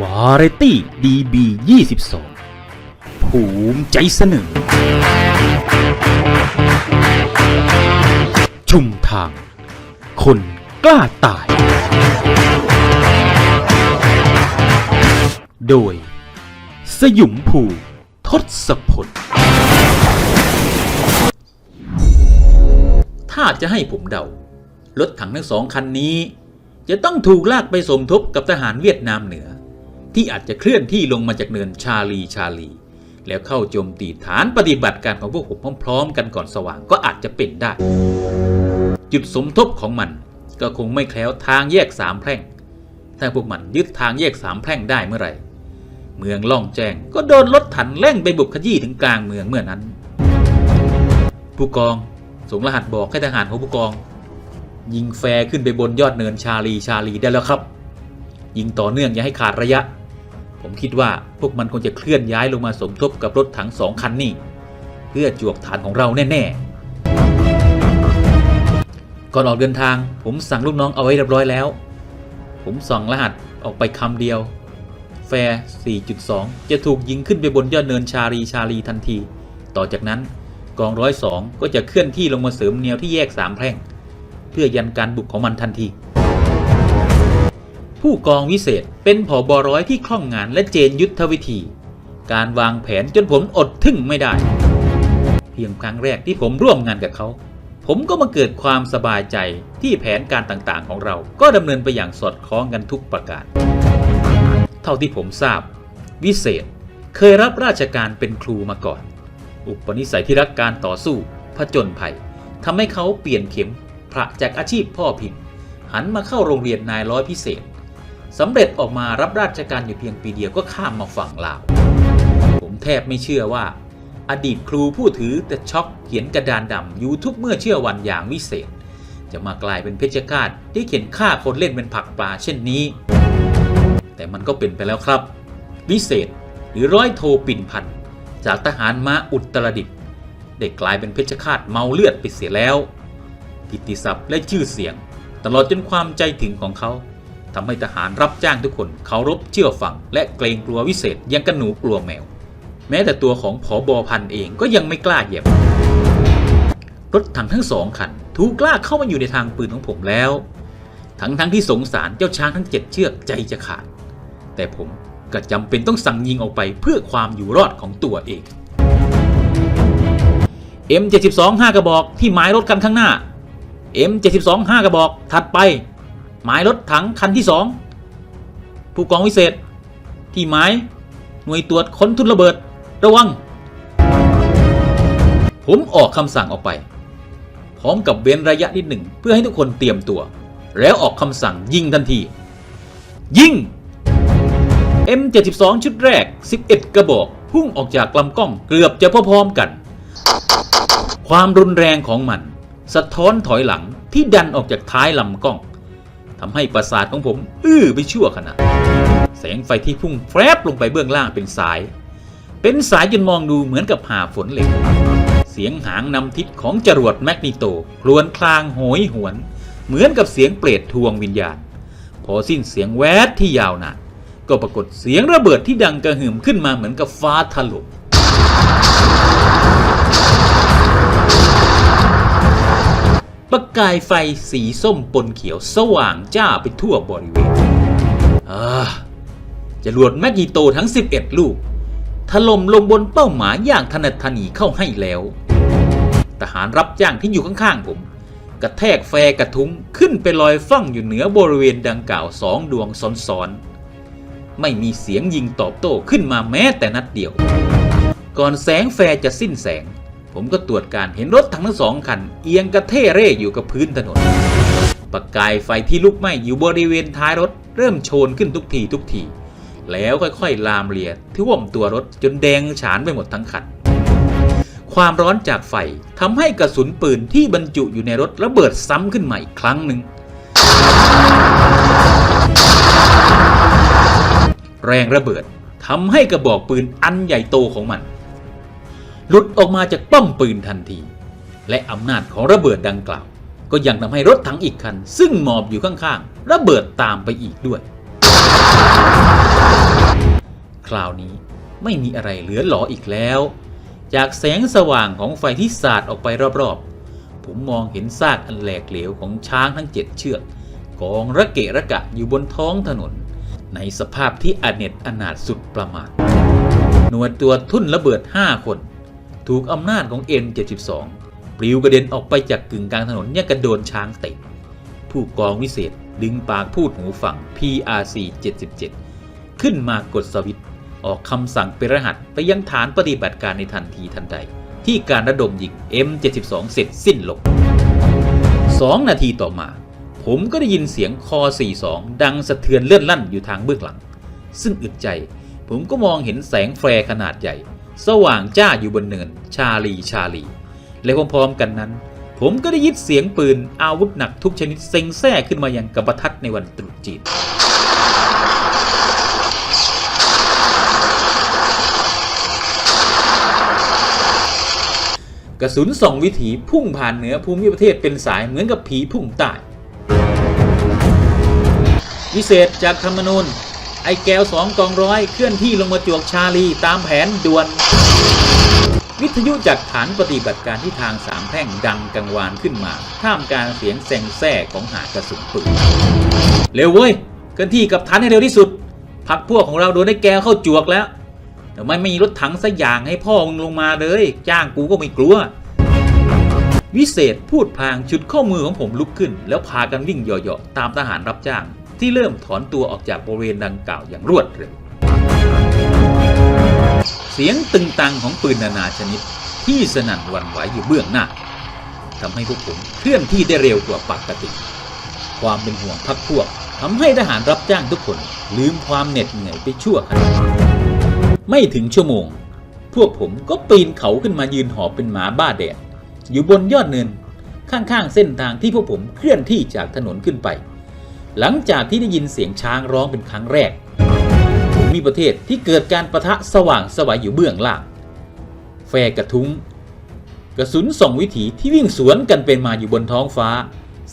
วาไรตี้ดีบี22ภูมิใจเสนอ ชุมทาง คนกล้าตาย โดย สยุมภูทศพล ถ้าจะให้ผมเดา รถถังทั้งสองคันนี้ จะต้องถูกลากไปสมทบกับทหารเวียดนามเหนือ ที่อาจจะเคลื่อนที่ลงมาจากเนินชาลีชาลี แล้วเข้าโจมตีฐานปฏิบัติการของพวกผมพร้อมๆ กันก่อนสว่างก็อาจจะเป็นได้ จุดสมทบของมันก็คงไม่แคล้วทางแยกสามแพร่ง ถ้าพวกมันยึดทางแยกสามแพร่งได้เมื่อไหร่ เมืองล่องแจ้งก็โดนรถถันเร่งไปบุกขยี้ถึงกลางเมืองเมื่อนั้น ผู้กองส่งรหัสบอกให้ทหารของผู้กอง ยิงแฟร์ขึ้นไปบนยอดเนินชาลีชาลีได้แล้วครับ ยิงต่อเนื่องอย่าให้ขาดระยะ ผมคิดว่าพวกมันคงจะเคลื่อนย้ายลงมาสมทบกับรถถังสองคันนี่เพื่อจวกฐานของเราแน่ๆ ก่อนออกเดินทางผมสั่งลูกน้องเอาไว้เรียบร้อยแล้ว ผมส่องรหัสออกไปคำเดียว แฟร์ 4.2 จะถูกยิงขึ้นไปบนยอดเนินชาลีชาลีทันที ต่อจากนั้นกองร้อยสองก็จะเคลื่อนที่ลงมาเสริมแนวที่แยกสามแพร่ง เพื่อยันการบุกของมันทันที ผู้กองวิเศษเป็นผอบอร้อยที่คล่องงานและเจนยุทธวิธี การวางแผนจนผมอดทึ่งไม่ได้ เพียงครั้งแรกที่ผมร่วมงานกับเขา ผมก็มาเกิดความสบายใจที่แผนการต่างๆ ของเรา ก็ดำเนินไปอย่างสอดคล้องกันทุกประการ เท่าที่ผมทราบ วิเศษเคยรับราชการเป็นครูมาก่อน อุปนิสัยที่รักการต่อสู้ผจญภัยทำให้เขาเปลี่ยนเข็มพระจากอาชีพพ่อพิมพ์ หันมาเข้าโรงเรียนนายร้อยพิเศษ สำเร็จออกมารับราชการอยู่เพียงปีเดียวก็ข้ามมาฝั่งลาว ผมแทบไม่เชื่อว่า อดีตครูผู้ถือแต่ช็อกเขียนกระดานดำอยู่ทุกเมื่อเชื่อวันอย่างวิเศษ จะมากลายเป็นเพชฌฆาตที่เขียนฆ่าคนเล่นเป็นผักปลาเช่นนี้ แต่มันก็เป็นไปแล้วครับ วิเศษหรือร้อยโทปิ่นพันจากทหารม้าอุตรดิตถ์ได้กลายเป็นเพชฌฆาตเมาเลือดไปเสียแล้วกิตติศัพท์และชื่อเสียง ตลอดจนความใจถึงของเขา ทำให้ทหารรับจ้างทุกคนเคารพเชื่อฟัง และเกรงกลัววิเศษยังกันหนูกลัวแมว แม้แต่ตัวของผอบอพันเองก็ยังไม่กล้าเหยียบ รถถังทั้งสองคันถูกกล้าเข้ามาอยู่ในทางปืนของผมแล้ว ทั้งทั้งที่สงสารเจ้าช้างทั้งเจ็ดเชือกใจจะขาด แต่ผมก็จำเป็นต้องสั่งยิงออกไปเพื่อความอยู่รอดของตัวเอง M72 5กระบอกที่หมายรถคันข้างหน้า M72 5กระบอกถัดไป หมายรถถังคันที่สองผู้กองวิเศษ ที่หมายหน่วยตรวจค้นทุนระเบิด ระวัง ผมออกคำสั่งออกไป พร้อมกับเว้นระยะนิดหนึ่งเพื่อให้ทุกคนเตรียมตัว แล้วออกคำสั่งยิงทันที ยิง M72 ชุดแรก 11 กระบอกพุ่งออกจากลำกล้องเกือบจะพร้อมๆกัน ความรุนแรงของมัน สะท้อนถอยหลังที่ดันออกจากท้ายลำกล้อง ทำให้ประสาทของผม อื้อไปชั่วขณะแสงไฟที่พุ่งแฟบลงไปเบื้องล่างเป็นสาย เป็นสายจนมองดูเหมือนกับหาฝนเหล็ก เสียงหางนำทิศของจรวดแมกนิโตครวนคลางโหยหวน เหมือนกับเสียงเปรตทวงวิญญาณ พอสิ้นเสียงแวดที่ยาวนานก็ปรากฏเสียงระเบิดที่ดังกระหึ่มขึ้นมาเหมือนกับฟ้าถล่ม ประกายไฟสีส้มปนเขียวสว่างจ้าไปทั่วบริเวณอ่าจรวดแมกนิโตทั้ง 11 ลูก ถล่มลงบนเป้าหมายอย่างถนัดถนีเข้าให้แล้ว ทหารรับจ้างที่อยู่ข้างๆผม กระแทกแฟร์กระทุ้งขึ้นไปลอยฟั่งอยู่เหนือบริเวณดังกล่าวสองดวงซ้อนๆ ไม่มีเสียงยิงตอบโต้ขึ้นมาแม้แต่นัดเดียว ก่อนแสงแฟร์จะสิ้นแสง ผมก็ตรวจการเห็นรถทั้งทั้งสองคัน เอียงกระเทเร่อยู่กับพื้นถนน ประกายไฟที่ลุกไหม้อยู่บริเวณท้ายรถ เริ่มโชนขึ้นทุกทีทุกที แล้วค่อยๆ ลามเลียท่วมตัวรถจนแดงฉานไปหมดทั้งคัน ความร้อนจากไฟทำให้กระสุนปืนที่บรรจุอยู่ในรถระเบิดซ้ำขึ้นมาอีกครั้งหนึ่งแรงระเบิดทำให้กระบอกปืนอันใหญ่โตของมัน หลุดออกมาจากป้อมปืนทันที และอำนาจของระเบิดดังกล่าว ก็ยังทำให้รถถังอีกคัน ซึ่งหมอบอยู่ข้างๆ ระเบิดตามไปอีกด้วย คราวนี้ไม่มีอะไรเหลือหลออีกแล้ว จากแสงสว่างของไฟที่สาดออกไปรอบๆ ผมมองเห็นซากอันแหลกเหลวของช้างทั้งเจ็ดเชือกกองระเกะระกะอยู่บนท้องถนน ในสภาพที่อเนจอนาถสุดประมาทหนวยตัวทุ่นระเบิด5คน ถูกอำนาจของ N72 ปลิวกระเด็นออกไปจากกึ่งกลางถนนยังกระโดนช้างเตะผู้กองวิเศษดึงปากพูดหูฝั่ง PRC 77 ขึ้นมากดสวิตช์ออกคำสั่งเป็นรหัสไปยังฐานปฏิบัติการในทันทีทันใด ที่การระดมยิง M72 เสร็จสิ้นลง 2 นาทีต่อมา ผมก็ได้ยินเสียงคอ 42 ดังสะเทือนเลื่อนลั่นอยู่ทางเบื้องหลัง ซึ่งอึดใจ ผมก็มองเห็นแสงแฟร์ขนาดใหญ่ สว่างจ้าอยู่บนเนิน ชาลีชาลี และพร้อมๆกันนั้น ผมก็ได้ยินเสียงปืนอาวุธหนักทุกชนิดเซ็งแซ่ขึ้นมาอย่างกระประทัดในวันตรุษจีนกระสุนสองวิถีพุ่งผ่านเหนือภูมิประเทศเป็นสายเหมือนกับผีพุ่งใต้วิเศษจากธรรมนูญ ไอ้แก้วสองกองร้อยเคลื่อนที่ลงมาจวกชาลีตามแผนด่วน วิทยุจากฐานปฏิบัติการที่ทางสามแพร่งดังกังวานขึ้นมา ท่ามกลางเสียงแซงแซ่ของหากระสุนปืนเร็วเว้ยเคลื่อนที่กับฐานให้เร็วที่สุดพักพวกของเราโดนไอ้แก้วเข้าจวกแล้วทำไมไม่มีรถถังสักอย่างให้พ่อมึงลงมาเลยจ้างกูก็ไม่กลัว วิเศษพูดพลางชุดข้อมือของผมลุกขึ้น แล้วพากันวิ่งเหยาะๆตามทหารรับจ้าง ที่เริ่มถอนตัวออกจากบริเวณดังกล่าวอย่างรวดเร็ว เสียงตึงตังของปืนนานาชนิดที่สนั่นหวั่นไหวอยู่เบื้องหน้าทำให้พวกผมเคลื่อนที่ได้เร็วกว่าปกติ ความเป็นห่วงพักพวกทำให้ทหารรับจ้างทุกคนลืมความเหน็ดเหนื่อยไปชั่วขณะไม่ถึงชั่วโมง พวกผมก็ปีนเขาขึ้นมายืนหอบเป็นหมาบ้าแดดอยู่บนยอดเนินข้างๆเส้นทางที่พวกผมเคลื่อนที่จากถนนขึ้นไป หลังจากที่ได้ยินเสียงช้างร้องเป็นครั้งแรกมมีประเทศที่เกิดการประทะสว่างสวัยอยู่เบื้องล่าง แฟร์กระทุ้ง กระสุนสองวิถีที่วิ่งสวนกันเป็นมาอยู่บนท้องฟ้า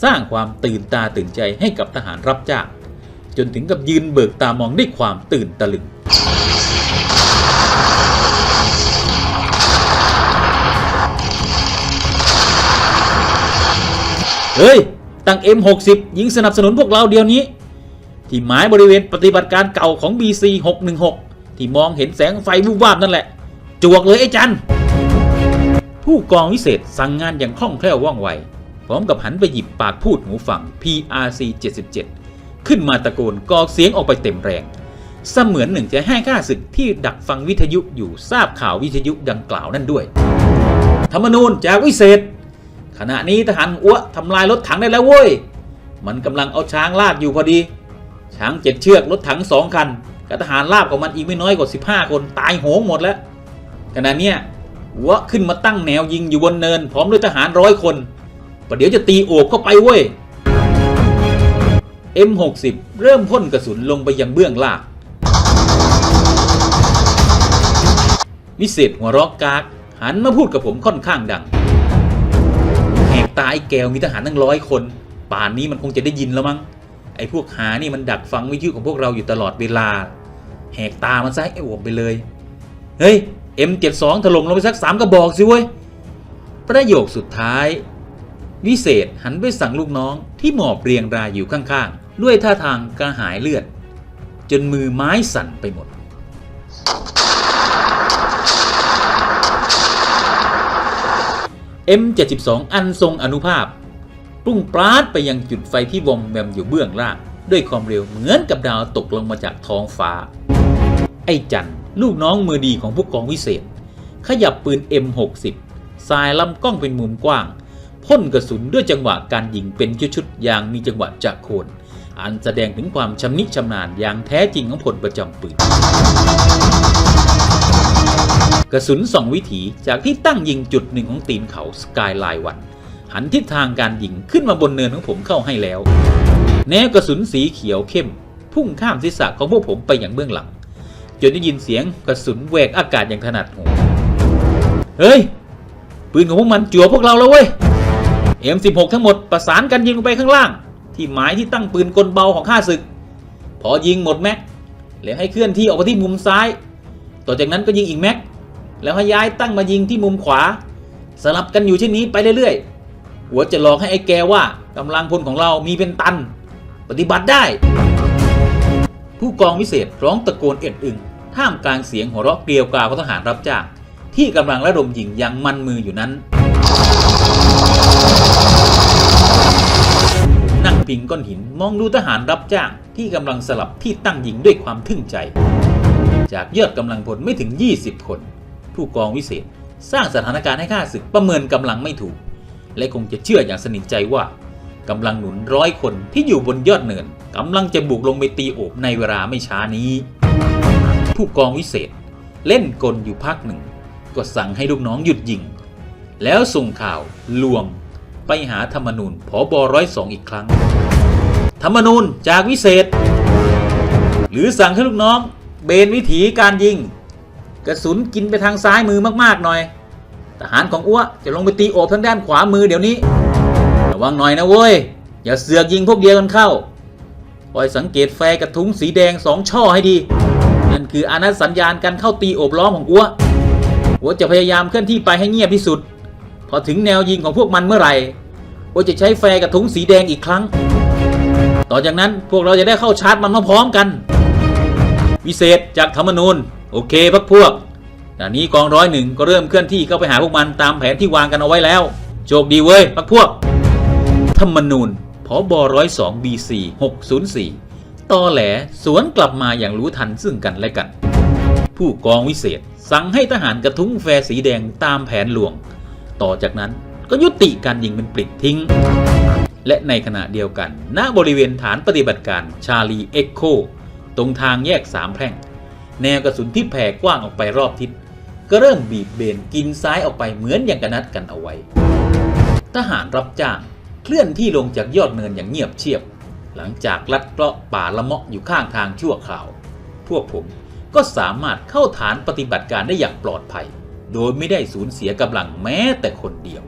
สร้างความตื่นตาตื่นใจให้กับทหารรับจ้างจนถึงกับยืนเบิกตามองด้วยความตื่นตะลึงเฮ้ย ตั้ง M60 ยิงสนับสนุนพวกเราเดียวนี้ ที่หมายบริเวณปฏิบัติการเก่าของ BC 616 ที่มองเห็นแสงไฟวูบวาบนั่นแหละ จวกเลยไอ้จันผู้กองวิเศษสั่งงานอย่างคล่องแคล่วว่องไว พร้อมกับหันไปหยิบปากพูดหูฝั่ง PRC 77ขึ้นมาตะโกนกอกเสียงออกไปเต็มแรงเสมือนหนึ่งจะให้ข้าศึกที่ดักฟังวิทยุอยู่ทราบข่าววิทยุดังกล่าวนั่นด้วย ธรรมนูญจากวิเศษ ขณะนี้ทหารอ้วทำลายรถถังได้แล้วเว้ย มันกำลังเอาช้างลากอยู่พอดี ช้างเจ็ดเชือกรถถังสองคันกับทหารลาบของมันอีกไม่น้อยกว่า 15 คนตายโหงหมดแล้ว ขณะเนี้ยหัวขึ้นมาตั้งแนวยิงอยู่บนเนิน พร้อมด้วยทหารร้อยคนประเดี๋ยวจะตีโอบเข้าไปเว้ย M60 เริ่มพ่นกระสุนลงไปยังเบื้องล่างวิเศษหัวรอกกาก หันมาพูดกับผมค่อนข้างดัง ตาไอ้แก้วมีทหารตั้งร้อยคน ป่านนี้มันคงจะได้ยินแล้วมั้ง ไอ้พวกหานี่มันดักฟังวิทยุของพวกเราอยู่ตลอดเวลา แหกตามันซะไอ้อวบไปเลย เฮ้ย M72 ถล่มลงไปสักสามกระบอกสิเว้ย ประโยคสุดท้าย วิเศษหันไปสั่งลูกน้องที่หมอบเรียงรายอยู่ข้างๆ ด้วยท่าทางกระหายเลือด จนมือไม้สั่นไปหมด M72 อันทรงอนุภาพพุ่งปราดไปยังจุดไฟที่วงแวมอยู่เบื้องล่าง ด้วยความเร็วเหมือนกับดาวตกลงมาจากท้องฟ้า ไอ้จันลูกน้องมือดีของผู้กองวิเศษ ขยับปืน M60 สายลำกล้องเป็นมุมกว้างพ่นกระสุนด้วยจังหวะการยิงเป็นชุดๆอย่างมีจังหวะจักโคน อันแสดงถึงความชำนิชำนาญอย่างแท้จริงของผลประจำปืน กระสุนสองวิถีจากที่ตั้งยิงจุดหนึ่งของตีนเขาสกายไลน์วัน หันทิศทางการยิงขึ้นมาบนเนินของผมเข้าให้แล้ว แนวกระสุนสีเขียวเข้ม พุ่งข้ามศีรษะของพวกผมไปอย่างเบื้องหลัง จนได้ยินเสียงกระสุนแหวกอากาศอย่างถนัดหูเฮ้ย ปืนของพวกมันจั่วพวกเราแล้วเว้ย M16 ทั้งหมดประสานกันยิงลงไปข้างล่าง ที่หมายที่ตั้งปืนกลเบาของข้าศึก พอยิงหมดแม็กแล้วให้เคลื่อนที่ออกไปที่มุมซ้าย ต่อจากนั้นก็ยิงอีกแม็ก แล้วให้ย้ายตั้งมายิงที่มุมขวา สลับกันอยู่เช่นนี้ไปเรื่อยๆ หัวจะหลอกให้ไอ้แกว่ากำลังพลของเรามีเป็นตัน ปฏิบัติได้ ผู้กองวิเศษร้องตะโกนเอ็ดอึงท่ามกลางเสียงหัวเราะเกลียวกราวของทหารรับจ้างที่กำลังระดมยิงอยังมันมืออยู่นั้น นั่งพิงก้อนหินมองดูทหารรับจ้างที่กำลังสลับที่ตั้งยิงด้วยความทึ่งใจ จากยอดกำลังพลไม่ถึง 20 คน ผู้กองวิเศษ สร้างสถานการณ์ให้ข้าศึกประเมินกำลังไม่ถูก และคงจะเชื่ออย่างสนิทใจว่ากำลังหนุนร้อยคนที่อยู่บนยอดเนินกำลังจะบุกลงไปตีโอบในเวลาไม่ช้านี้ ผู้กองวิเศษ เล่นกลอยู่พักหนึ่ง ก็สั่งให้ลูกน้องหยุดยิง แล้วส่งข่าวลวง ไปหาธรรมนูญผอบอร้อยสองอีกครั้ง ธรรมนูญจากวิเศษ หรือสั่งให้ลูกน้องเบนวิถีการยิง กระสุนกินไปทางซ้ายมือมากๆหน่อย ทหารของอ้วจะลงไปตีโอบทางด้านขวามือเดี๋ยวนี้ ระวังหน่อยนะเว้ย อย่าเสือกยิงพวกเดียวกันเข้า คอยสังเกตแฟกระทุ้งสีแดงสองช่อให้ดี นั่นคืออานัตสัญญาณการเข้าตีโอบล้อมของอ้วอ้วจะพยายามเคลื่อนที่ไปให้เงียบที่สุด พอถึงแนวยิงของพวกมันเมื่อไหร่อ้วจะใช้แฟกระทุ้งสีแดงอีกครั้ง ต่อจากนั้นพวกเราจะได้เข้าชาร์จมันพร้อมกัน วิเศษจากธรรมนูญ โอเคพักพวกขณะนี้กองร้อยหนึ่งก็เริ่มเคลื่อนที่เข้าไปหาพวกมันตามแผนที่วางกันเอาไว้แล้ว โชคดีเว้ยพักพวก ธรรมนูญผอบร้อยสองบีซีหกศูนย์สี่ตอแหลสวนกลับมาอย่างรู้ทันซึ่งกันและกัน ผู้กองวิเศษ สั่งให้ทหารกระทุ้งแฟร์สีแดงตามแผนหลวง ต่อจากนั้นก็ยุติการยิงเป็นปลิดทิ้ง และในขณะเดียวกัน ณบริเวณฐานปฏิบัติการชาลีเอ็กโค ตรงทางแยกสามแพร่ง แนวกระสุนที่แผ่กว้างออกไปรอบทิศ ก็เริ่มบีบเบนกินซ้ายออกไปเหมือนอย่างกระนัดกันเอาไว้ ทหารรับจ้างเคลื่อนที่ลงจากยอดเนินอย่างเงียบเชียบ หลังจากลัดเลาะป่าละเมาะอยู่ข้างทางชั่วคราว พวกผมก็สามารถเข้าฐานปฏิบัติการได้อย่างปลอดภัย โดยไม่ได้สูญเสียกำลังแม้แต่คนเดียว